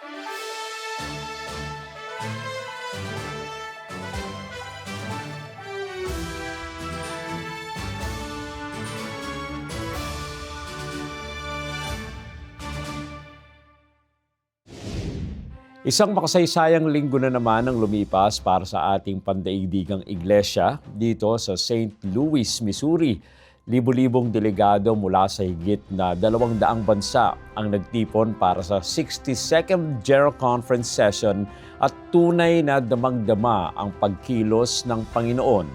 Isang makasaysayang linggo na naman ang lumipas para sa ating pandaigdigang iglesia dito sa St. Louis, Missouri. Libo-libong delegado mula sa higit na dalawang daang bansa ang nagtipon para sa 62nd General Conference Session at tunay na damang-dama ang pagkilos ng Panginoon.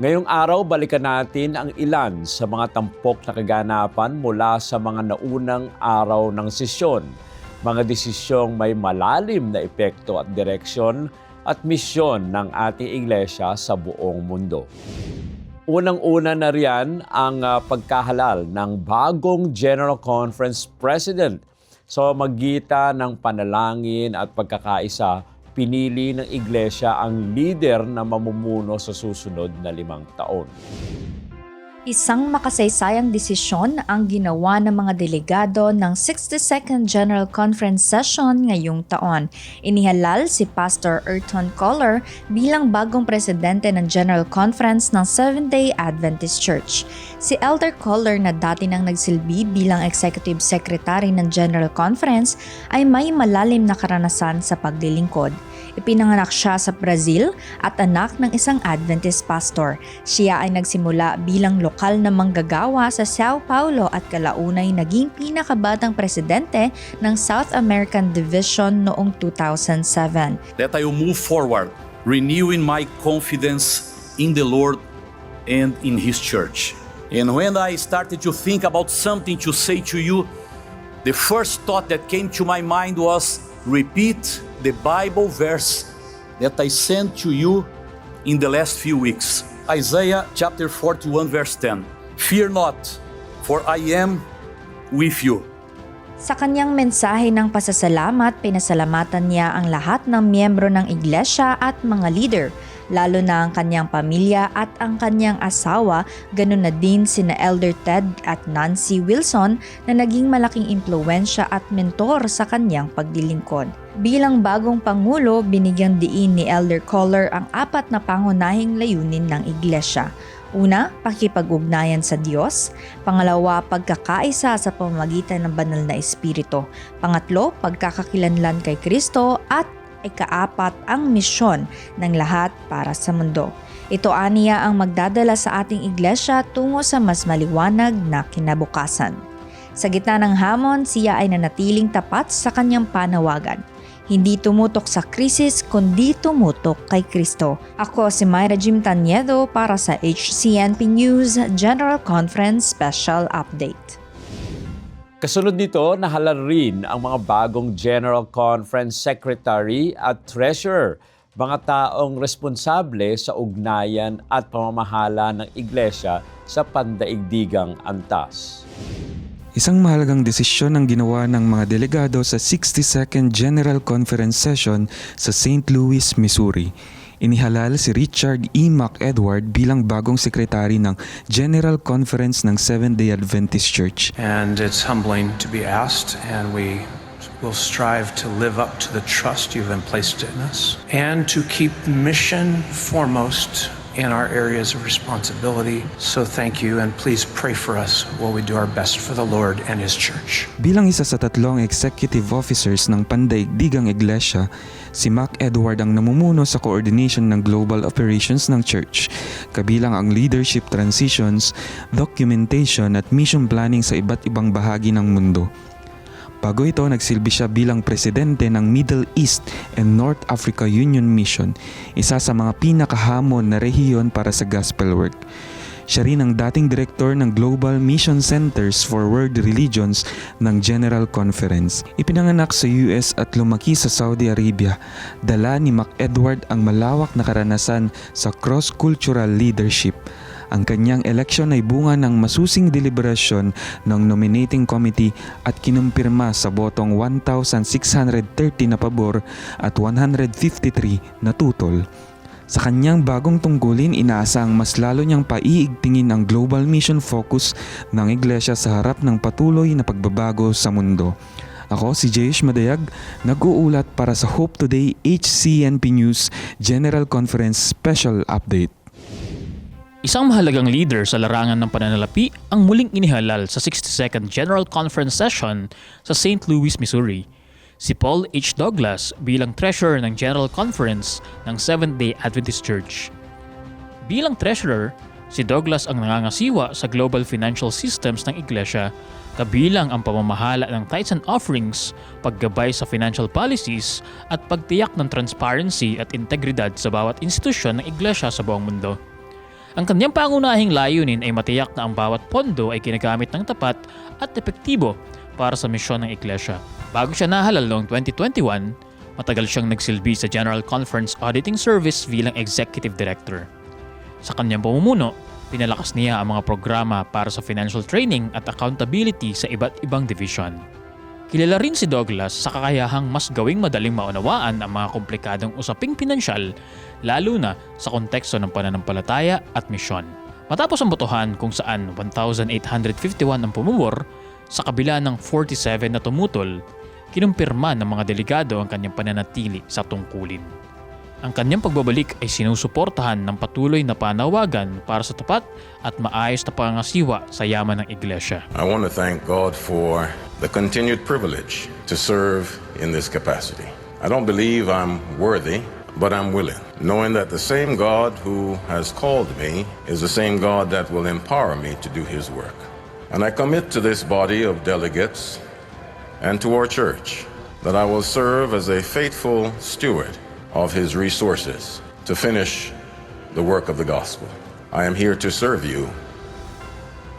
Ngayong araw, balikan natin ang ilan sa mga tampok na kaganapan mula sa mga naunang araw ng sesyon mga desisyong may malalim na epekto at direksyon at misyon ng ating iglesia sa buong mundo. Unang-una na riyan ang ah, pagkahalal ng bagong General Conference President. So magitan ng panalangin at pagkakaisa, pinili ng iglesia ang leader na mamumuno sa susunod na limang taon. Isang makasaysayang desisyon ang ginawa ng mga delegado ng 62nd General Conference Session ngayong taon. Inihalal si Pastor Erton Collar bilang bagong presidente ng General Conference ng Seventh-day Adventist Church. Si Elder Collar na dati nang nagsilbi bilang Executive Secretary ng General Conference ay may malalim na karanasan sa paglilingkod. Ipinanganak siya sa Brazil at anak ng isang Adventist pastor. Siya ay nagsimula bilang lokal na manggagawa sa Sao Paulo at kalaunay naging pinakabatang presidente ng South American Division noong 2007. that I will move forward, renewing my confidence in the Lord and in His church. And when I started to think about something to say to you, the first thought that came to my mind was repeat the Bible verse that I sent to you in the last few weeks. Isaiah chapter 41, verse 10. Fear not, for I am with you. Sa kanyang mensahe ng pasasalamat, pinasalamatan niya ang lahat ng miyembro ng iglesia at mga leader, lalo na ang kanyang pamilya at ang kanyang asawa, ganun na din sina Elder Ted at Nancy Wilson na naging malaking impluensya at mentor sa kanyang paglilingkod. Bilang bagong pangulo, binigyan diin ni Elder Collar ang apat na pangunahing layunin ng iglesia. Una, pakipag-ugnayan sa Diyos. Pangalawa, pagkakaisa sa pamamagitan ng banal na espiritu. Pangatlo, pagkakakilanlan kay Kristo. At ikaapat, ang misyon ng lahat para sa mundo. Ito aniya ang magdadala sa ating iglesia tungo sa mas maliwanag na kinabukasan. Sa gitna ng hamon, siya ay nanatiling tapat sa kanyang panawagan. Hindi tumutok sa krisis kundi tumutok kay Kristo. Ako si Myra Jim Tanyedo para sa HCNP News General Conference Special Update. Kasunod nito, nahalal rin ang mga bagong General Conference Secretary at Treasurer, mga taong responsable sa ugnayan at pamamahala ng iglesia sa pandaigdigang antas. Isang mahalagang desisyon ang ginawa ng mga delegado sa 62nd General Conference Session sa St. Louis, Missouri. Inihalal si Richard E. McEdward bilang bagong sekretary ng General Conference ng Seventh-day Adventist Church. And it's humbling to be asked, and we will strive to live up to the trust you've placed in us and to keep mission foremost in our areas of responsibility. So thank you, and please pray for us while we do our best for the Lord and His church. Bilang isa sa tatlong executive officers ng Pandaigdigang Iglesia, si Mac Edward ang namumuno sa coordination ng global operations ng church, kabilang ang leadership transitions, documentation at mission planning sa iba't ibang bahagi ng mundo. Bago ito, nagsilbi siya bilang presidente ng Middle East and North Africa Union Mission, isa sa mga pinakahamon na rehiyon para sa gospel work. Siya rin ang dating direktor ng Global Mission Centers for World Religions ng General Conference. Ipinanganak sa US at lumaki sa Saudi Arabia. Dala ni Mac Edward ang malawak na karanasan sa cross-cultural leadership. Ang kanyang eleksyon ay bunga ng masusing deliberasyon ng nominating committee at kinumpirma sa botong 1,630 na pabor at 153 na tutol. Sa kanyang bagong tungkulin, inaasang mas lalo niyang paiigtingin ang global mission focus ng iglesia sa harap ng patuloy na pagbabago sa mundo. Ako si Jayesh Madayag, nag-uulat para sa Hope Today HCNP News General Conference Special Update. Isang mahalagang leader sa larangan ng pananalapi ang muling inihalal sa 62nd General Conference Session sa St. Louis, Missouri. Si Paul H. Douglas bilang treasurer ng General Conference ng Seventh-day Adventist Church. Bilang treasurer, si Douglas ang nangangasiwa sa global financial systems ng iglesia kabilang ang pamamahala ng tithes and offerings, paggabay sa financial policies at pagtiyak ng transparency at integridad sa bawat institusyon ng iglesia sa buong mundo. Ang kanyang pangunahing layunin ay matiyak na ang bawat pondo ay ginagamit ng tapat at epektibo para sa misyon ng iglesia. Bago siya nahalal noong 2021, matagal siyang nagsilbi sa General Conference Auditing Service bilang Executive Director. Sa kanyang pamumuno, pinalakas niya ang mga programa para sa financial training at accountability sa iba't ibang division. Kilala rin si Douglas sa kakayahang mas gawing madaling maunawaan ang mga komplikadong usaping pinansyal lalo na sa konteksto ng pananampalataya at misyon. Matapos ang botohan kung saan 1,851 ang pumubor, sa kabila ng 47 na tumutol, kinumpirma ng mga delegado ang kanyang pananatili sa tungkulin. Ang kanyang pagbabalik ay sinusuportahan ng patuloy na panawagan para sa tapat at maayos na pangasiwa sa yaman ng iglesia. I want to thank God for the continued privilege to serve in this capacity. I don't believe I'm worthy, but I'm willing, knowing that the same God who has called me is the same God that will empower me to do his work. And I commit to this body of delegates and to our church that I will serve as a faithful steward of his resources to finish the work of the gospel. I am here to serve you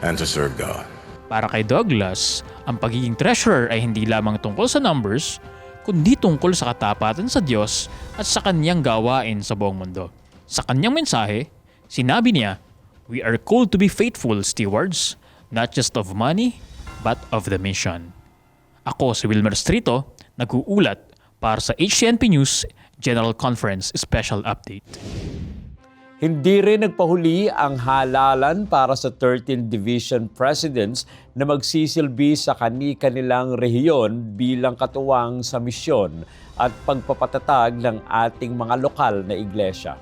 and to serve God. Para kay Douglas, ang pagiging treasurer ay hindi lamang tungkol sa numbers, kundi tungkol sa katapatan sa Diyos at sa kanyang gawain sa buong mundo. Sa kanyang mensahe, sinabi niya, We are called to be faithful stewards, not just of money, but of the mission. Ako si Wilmer Strito, nag-uulat para sa HCNP News General Conference Special Update. Hindi rin nagpahuli ang halalan para sa 13 Division Presidents na magsisilbi sa kani-kanilang rehiyon bilang katuwang sa misyon at pagpapatatag ng ating mga lokal na iglesia.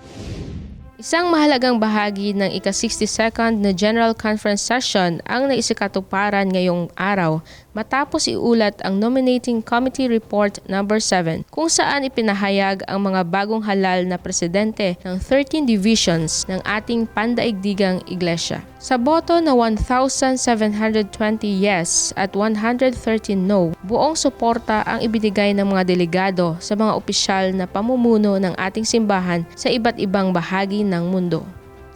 Isang mahalagang bahagi ng ika-62nd na General Conference Session ang naisikatuparan ngayong araw matapos iulat ang Nominating Committee Report No. 7 kung saan ipinahayag ang mga bagong halal na presidente ng 13 divisions ng ating pandaigdigang iglesia. Sa boto na 1,720 yes at 113 no, buong suporta ang ibinigay ng mga delegado sa mga opisyal na pamumuno ng ating simbahan sa iba't ibang bahagi ng mundo.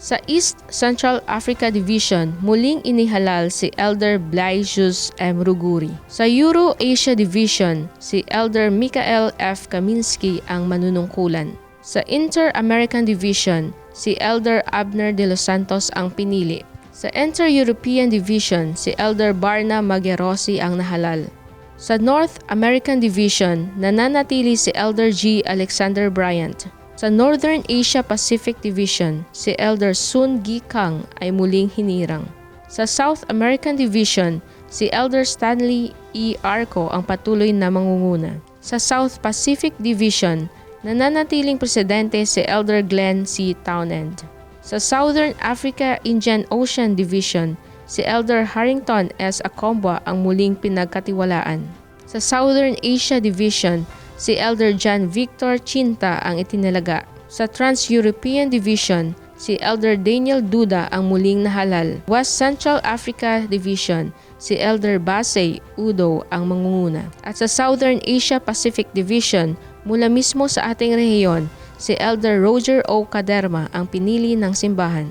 Sa East Central Africa Division, muling inihalal si Elder Blaisius M. Ruguri. Sa Euro-Asia Division, si Elder Michael F. Kaminski ang manunungkulan. Sa Inter-American Division, si Elder Abner de los Santos ang pinili. Sa Inter-European Division, si Elder Barna Magerosi ang nahalal. Sa North American Division, nananatili si Elder G. Alexander Bryant. Sa Northern Asia Pacific Division, si Elder Sun Gi Kang ay muling hinirang. Sa South American Division, si Elder Stanley E. Arco ang patuloy na mangunguna. Sa South Pacific Division, nananatiling presidente si Elder Glenn C. Townend. Sa Southern Africa Indian Ocean Division, si Elder Harrington S. Akombwa ang muling pinagkatiwalaan. Sa Southern Asia Division, si Elder John Victor Chinta ang itinalaga. Sa Trans-European Division, si Elder Daniel Duda ang muling nahalal. West Central Africa Division, si Elder Basay Udo ang mangunguna. At sa Southern Asia Pacific Division, mula mismo sa ating rehiyon, si Elder Roger O. Caderma ang pinili ng simbahan.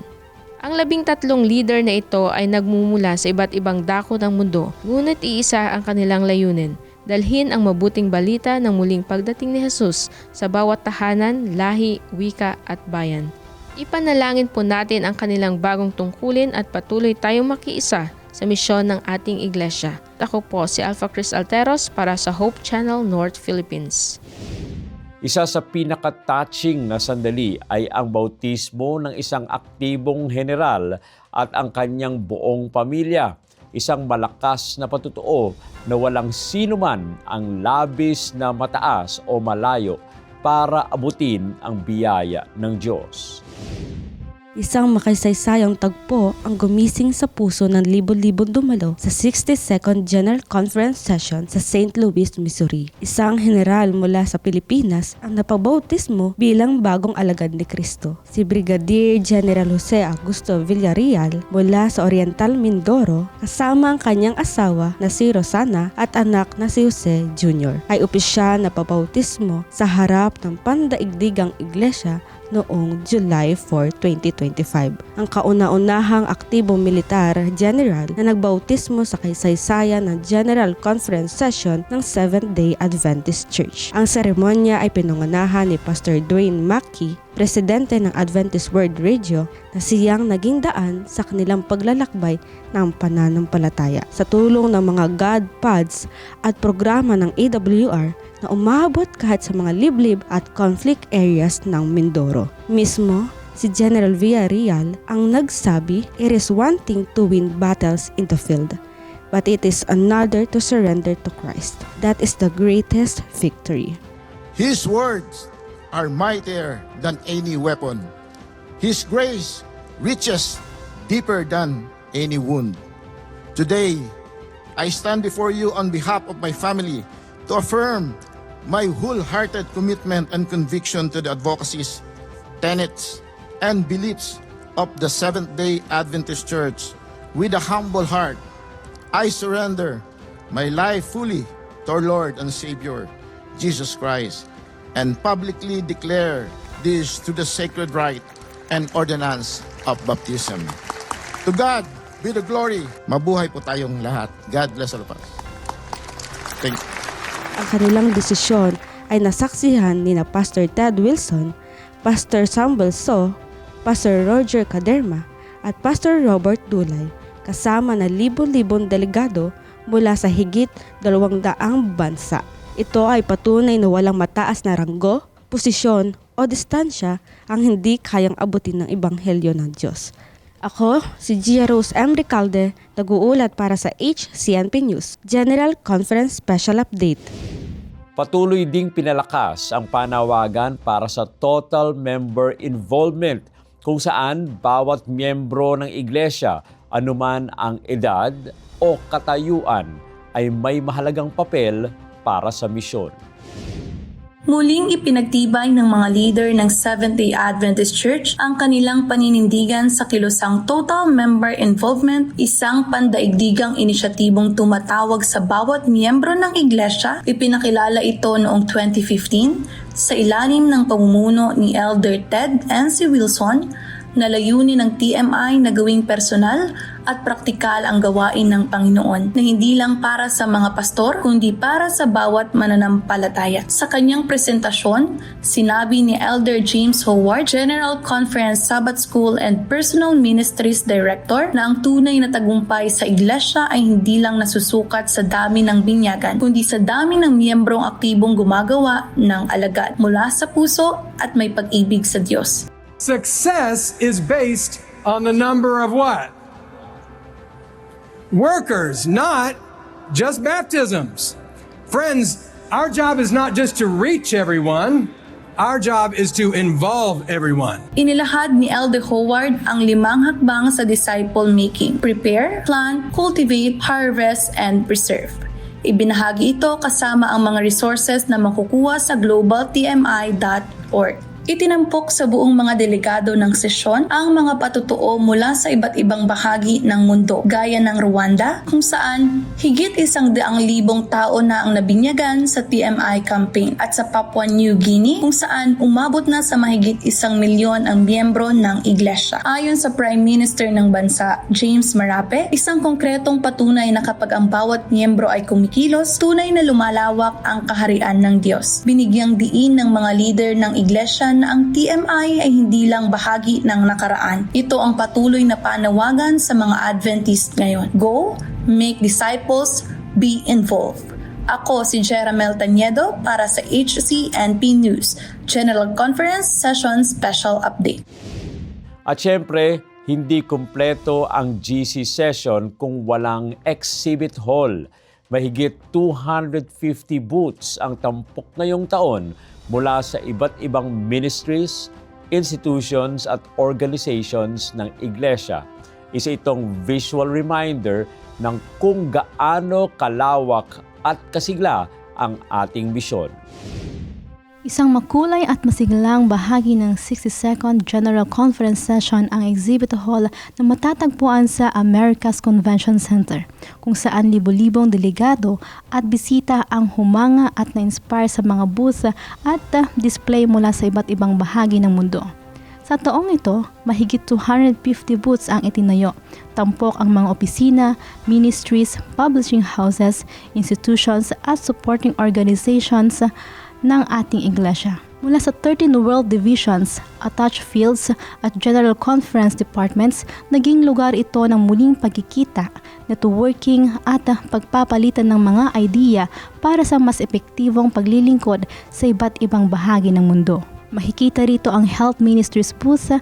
Ang labing tatlong leader na ito ay nagmumula sa iba't ibang dako ng mundo, ngunit iisa ang kanilang layunin – dalhin ang mabuting balita ng muling pagdating ni Jesus sa bawat tahanan, lahi, wika at bayan. Ipanalangin po natin ang kanilang bagong tungkulin at patuloy tayong makiisa sa misyon ng ating iglesia. Ako po si Alpha Chris Alteros para sa Hope Channel North Philippines. Isa sa pinaka-touching na sandali ay ang bautismo ng isang aktibong general at ang kanyang buong pamilya. Isang malakas na patutuo na walang sino man ang labis na mataas o malayo para abutin ang biyaya ng Diyos. Isang makasaysayang tagpo ang gumising sa puso ng libo-libong dumalo sa 62nd General Conference Session sa St. Louis, Missouri. Isang general mula sa Pilipinas ang napabautismo bilang bagong alagad ni Kristo. Si Brigadier General Jose Augusto Villarreal mula sa Oriental Mindoro kasama ang kanyang asawa na si Rosana at anak na si Jose Jr. ay opisyal na pabautismo sa harap ng pandaigdigang iglesia noong July 4, 2025. Ang kauna-unahang aktibong militar general na nagbautismo sa kaysaysayan ng General Conference Session ng Seventh-day Adventist Church. Ang seremonya ay pinungunahan ni Pastor Dwayne Mackey, presidente ng Adventist World Radio na siyang naging daan sa kanilang paglalakbay ng pananampalataya. Sa tulong ng mga God Pods at programa ng AWR na umabot kahit sa mga liblib at conflict areas ng Mindoro. Mismo, si General Villarreal ang nagsabi, It is one thing to win battles in the field, but it is another to surrender to Christ. That is the greatest victory. His words are mightier than any weapon. His grace reaches deeper than any wound. Today, I stand before you on behalf of my family to affirm my wholehearted commitment and conviction to the advocacies, tenets, and beliefs of the Seventh day Adventist Church. With a humble heart, I surrender my life fully to our Lord and Savior, Jesus Christ, and publicly declare this to the sacred rite and ordinance of baptism. To God be the glory. Mabuhay po tayong lahat. God bless all of us. Thank you. Ang kanilang desisyon ay nasaksihan ni na Pastor Ted Wilson, Pastor Samuel So, Pastor Roger Caderma at Pastor Robert Dulay kasama na libo-libong delegado mula sa higit dalawang daang bansa. Ito ay patunay na walang mataas na ranggo, posisyon o distansya ang hindi kayang abutin ng Ebanghelyo ng Diyos. Ako, si Gia Rose M. Recalde, nag-uulat para sa HCNP News, General Conference Special Update. Patuloy ding pinalakas ang panawagan para sa total member involvement kung saan bawat miyembro ng iglesia, anuman ang edad o katayuan, ay may mahalagang papel para sa misyon. Muling ipinagtibay ng mga leader ng Seventh-day Adventist Church ang kanilang paninindigan sa kilusang Total Member Involvement, isang pandaigdigang inisyatibong tumatawag sa bawat miyembro ng iglesia. Ipinakilala ito noong 2015 sa ilalim ng pamumuno ni Elder Ted N.C. Wilson na layunin ng TMI na gawing personal at praktikal ang gawain ng Panginoon na hindi lang para sa mga pastor kundi para sa bawat mananampalataya. Sa kanyang presentasyon, sinabi ni Elder James Howard, General Conference Sabbath School and Personal Ministries Director na ang tunay na tagumpay sa iglesia ay hindi lang nasusukat sa dami ng binyagan kundi sa dami ng miyembrong aktibong gumagawa ng alagad mula sa puso at may pag-ibig sa Diyos. Success is based on the number of what? Workers, not just baptisms. Friends, our job is not just to reach everyone, our job is to involve everyone. Inilahad ni Elder Howard ang limang hakbang sa disciple making. Prepare, plant, cultivate, harvest, and preserve. Ibinahagi ito kasama ang mga resources na makukuha sa globaltmi.org. Itinampok sa buong mga delegado ng sesyon ang mga patutuo mula sa iba't ibang bahagi ng mundo, gaya ng Rwanda, kung saan higit isang daang libong tao na ang nabinyagan sa TMI campaign, at sa Papua New Guinea, kung saan umabot na sa mahigit isang milyon ang miyembro ng iglesia. Ayon sa Prime Minister ng bansa, James Marape, isang konkretong patunay na kapag ang bawat miyembro ay kumikilos, tunay na lumalawak ang kaharian ng Diyos. Binigyang diin ng mga leader ng iglesia na ang TMI ay hindi lang bahagi ng nakaraan. Ito ang patuloy na panawagan sa mga Adventist ngayon. Go, make disciples, be involved. Ako si Jeramel Taniedo para sa HCNP News, General Conference Session Special Update. At syempre, hindi kumpleto ang GC session kung walang exhibit hall. Mahigit 250 booths ang tampok ngayong taon mula sa iba't ibang ministries, institutions at organizations ng Iglesia. Isa itong visual reminder ng kung gaano kalawak at kasigla ang ating misyon. Isang makulay at masiglang bahagi ng 62nd General Conference Session ang exhibit hall na matatagpuan sa America's Convention Center, kung saan libo-libong delegado at bisita ang humanga at na-inspire sa mga booths at uh, display mula sa iba't ibang bahagi ng mundo. Sa taong ito, mahigit 250 booths ang itinayo. Tampok ang mga opisina, ministries, publishing houses, institutions at supporting organizations ng ating iglesia. Mula sa 13 world divisions, attached fields at general conference departments, naging lugar ito ng muling pagkikita, networking at pagpapalitan ng mga idea para sa mas epektibong paglilingkod sa iba't ibang bahagi ng mundo. Makikita rito ang Health Ministries booth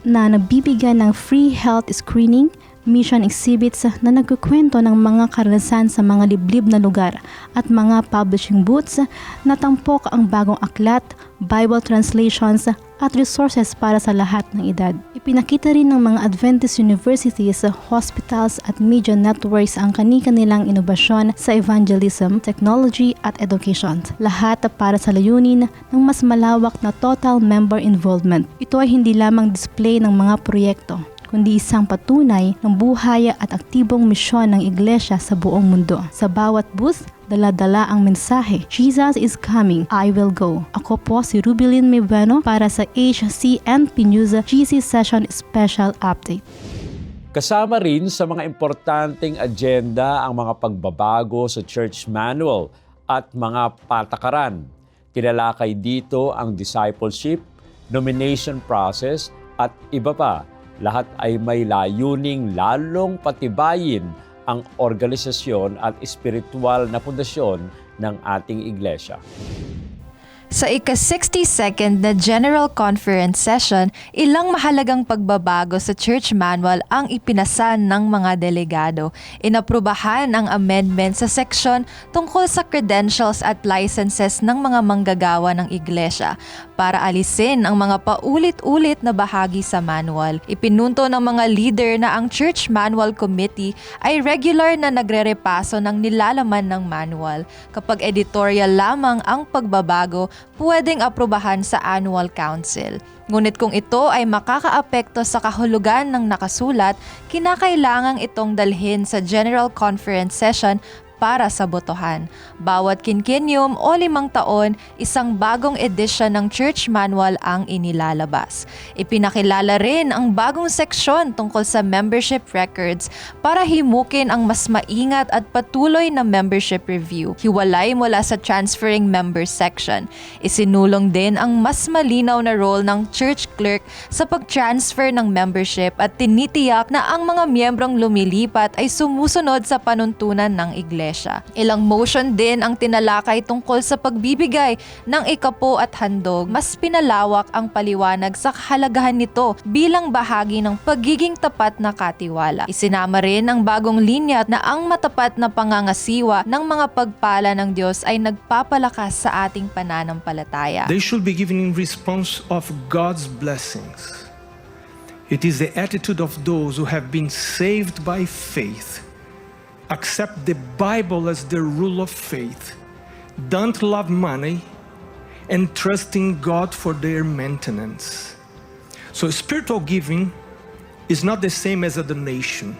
na nabibigyan ng free health screening, mission exhibits na nagkukwento ng mga karanasan sa mga liblib na lugar at mga publishing booths na tampok ang bagong aklat, Bible translations at resources para sa lahat ng edad. Ipinakita rin ng mga Adventist universities, hospitals at media networks ang kani-kanilang inobasyon sa evangelism, technology at education. Lahat para sa layunin ng mas malawak na total member involvement. Ito ay hindi lamang display ng mga proyekto, kundi isang patunay ng buhay at aktibong misyon ng iglesia sa buong mundo. Sa bawat booth, dala-dala ang mensahe, Jesus is coming, I will go. Ako po si Rubilin Mebeno para sa HCNP News GC Session Special Update. Kasama rin sa mga importanteng agenda ang mga pagbabago sa church manual at mga patakaran. Tinalakay dito ang discipleship, nomination process at iba pa. Lahat ay may layuning lalong patibayin ang organisasyon at espiritual na pundasyon ng ating iglesia. Sa ika-62nd na General Conference Session, ilang mahalagang pagbabago sa Church Manual ang ipinasan ng mga delegado. Inaprubahan ang amendment sa section tungkol sa credentials at licenses ng mga manggagawa ng iglesia para alisin ang mga paulit-ulit na bahagi sa manual. Ipinunto ng mga leader na ang Church Manual Committee ay regular na nagre-repaso ng nilalaman ng manual. Kapag editorial lamang ang pagbabago, pwedeng aprubahan sa annual council. Ngunit kung ito ay makakaapekto sa kahulugan ng nakasulat, kinakailangang itong dalhin sa General Conference Session para sa botohan. Bawat kinkinyum o limang taon, isang bagong edisyon ng Church Manual ang inilalabas. Ipinakilala rin ang bagong seksyon tungkol sa membership records para himukin ang mas maingat at patuloy na membership review. Hiwalay mula sa transferring members section. Isinulong din ang mas malinaw na role ng church clerk sa pag-transfer ng membership at tinitiyak na ang mga miyembrong lumilipat ay sumusunod sa panuntunan ng iglesia. Ilang motion din ang tinalakay tungkol sa pagbibigay ng ikapo at handog. Mas pinalawak ang paliwanag sa kahalagahan nito bilang bahagi ng pagiging tapat na katiwala. Isinama rin ang bagong linya na ang matapat na pangangasiwa ng mga pagpala ng Diyos ay nagpapalakas sa ating pananampalataya. They should be given in response of God's blessings. It is the attitude of those who have been saved by faith, accept the Bible as the rule of faith, don't love money, and trust in God for their maintenance. So, spiritual giving is not the same as a donation.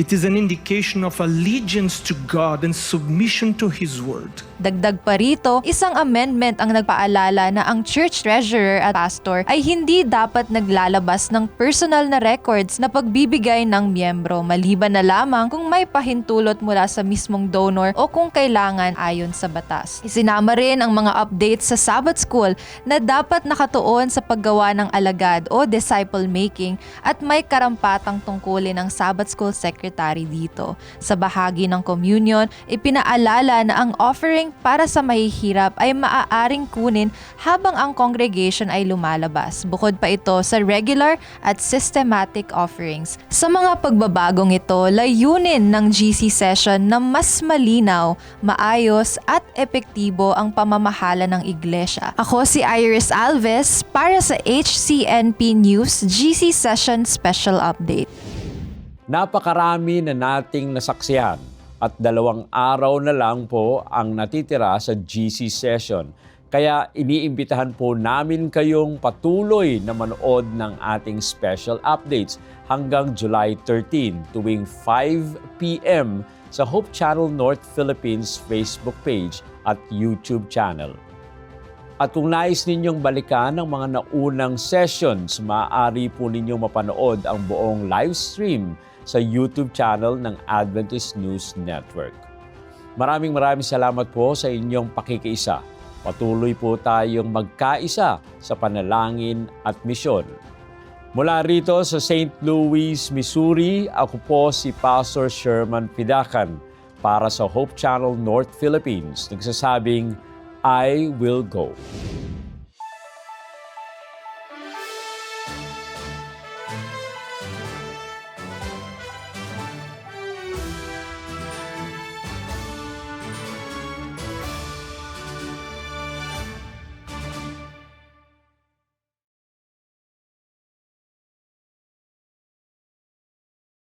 It is an indication of allegiance to God and submission to His Word. Dagdag pa rito, isang amendment ang nagpaalala na ang church treasurer at pastor ay hindi dapat naglalabas ng personal na records na pagbibigay ng miyembro maliban na lamang kung may pahintulot mula sa mismong donor o kung kailangan ayon sa batas. Isinama rin ang mga updates sa Sabbath School na dapat nakatuon sa paggawa ng alagad o disciple making at may karampatang tungkulin ng Sabbath School Secretary secretary dito. Sa bahagi ng communion, ipinaalala na ang offering para sa mahihirap ay maaaring kunin habang ang congregation ay lumalabas. Bukod pa ito sa regular at systematic offerings. Sa mga pagbabagong ito, layunin ng GC session na mas malinaw, maayos at epektibo ang pamamahala ng iglesia. Ako si Iris Alves para sa HCNP News GC Session Special Update. Napakarami na nating nasaksihan at dalawang araw na lang po ang natitira sa GC session. Kaya iniimbitahan po namin kayong patuloy na manood ng ating special updates hanggang July 13 tuwing 5 p.m. sa Hope Channel North Philippines Facebook page at YouTube channel. At kung nais ninyong balikan ang mga naunang sessions, maaari po ninyong mapanood ang buong live stream sa YouTube channel ng Adventist News Network. Maraming maraming salamat po sa inyong pakikiisa. Patuloy po tayong magkaisa sa panalangin at misyon. Mula rito sa St. Louis, Missouri, ako po si Pastor Sherman Pidakan para sa Hope Channel North Philippines. Nagsasabing, I will go.